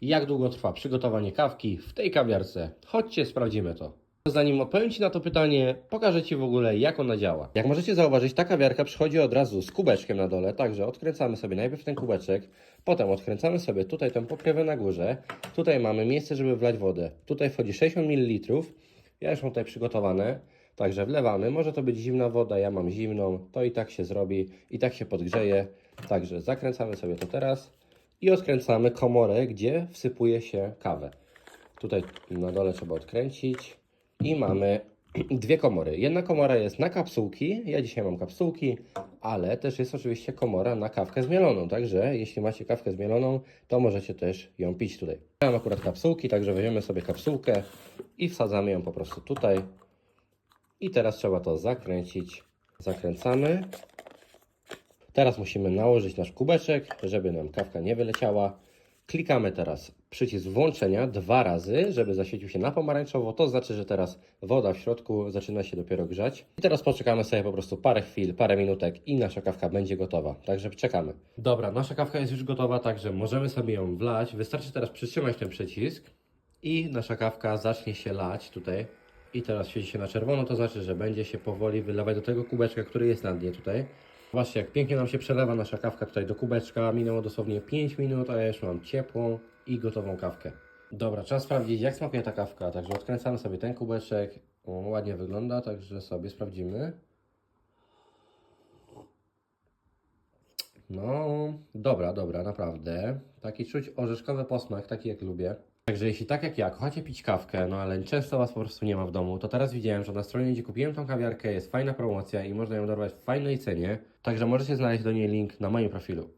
Jak długo trwa przygotowanie kawki w tej kawiarce? Chodźcie, sprawdzimy to. Zanim odpowiem Ci na to pytanie, pokażę Ci w ogóle, jak ona działa. Jak możecie zauważyć, ta kawiarka przychodzi od razu z kubeczkiem na dole, także odkręcamy sobie najpierw ten kubeczek, potem odkręcamy sobie tutaj tę pokrywę na górze. Tutaj mamy miejsce, żeby wlać wodę. Tutaj wchodzi 60 ml. Ja już mam tutaj przygotowane, także wlewamy. Może to być zimna woda, ja mam zimną, to i tak się zrobi, i tak się podgrzeje. Także zakręcamy sobie to teraz i odkręcamy komorę, gdzie wsypuje się kawę. Tutaj na dole trzeba odkręcić i mamy dwie komory. Jedna komora jest na kapsułki, ja dzisiaj mam kapsułki, ale też jest oczywiście komora na kawkę zmieloną, także jeśli macie kawkę zmieloną, to możecie też ją pić tutaj. Ja mam akurat kapsułki, także weźmiemy sobie kapsułkę i wsadzamy ją po prostu tutaj. I teraz trzeba to zakręcić. Zakręcamy. Teraz musimy nałożyć nasz kubeczek, żeby nam kawka nie wyleciała. Klikamy teraz przycisk włączenia dwa razy, żeby zaświecił się na pomarańczowo. To znaczy, że teraz woda w środku zaczyna się dopiero grzać. I teraz poczekamy sobie po prostu parę chwil, parę minutek i nasza kawka będzie gotowa. Także czekamy. Dobra, nasza kawka jest już gotowa, także możemy sobie ją wlać. Wystarczy teraz przytrzymać ten przycisk i nasza kawka zacznie się lać tutaj. I teraz świeci się na czerwono, to znaczy, że będzie się powoli wylewać do tego kubeczka, który jest na dnie tutaj. Zobaczcie, jak pięknie nam się przelewa nasza kawka tutaj do kubeczka. Minęło dosłownie 5 minut, a ja już mam ciepłą i gotową kawkę. Dobra, czas sprawdzić, jak smakuje ta kawka. Także odkręcamy sobie ten kubeczek. O, ładnie wygląda, także sobie sprawdzimy. No, dobra, dobra, naprawdę. Taki czuć orzeszkowy posmak, taki jak lubię. Także jeśli tak jak ja, kochacie pić kawkę, no ale często Was po prostu nie ma w domu, to teraz widziałem, że na stronie, gdzie kupiłem tą kawiarkę jest fajna promocja i można ją dorwać w fajnej cenie. Także możecie znaleźć do niej link na moim profilu.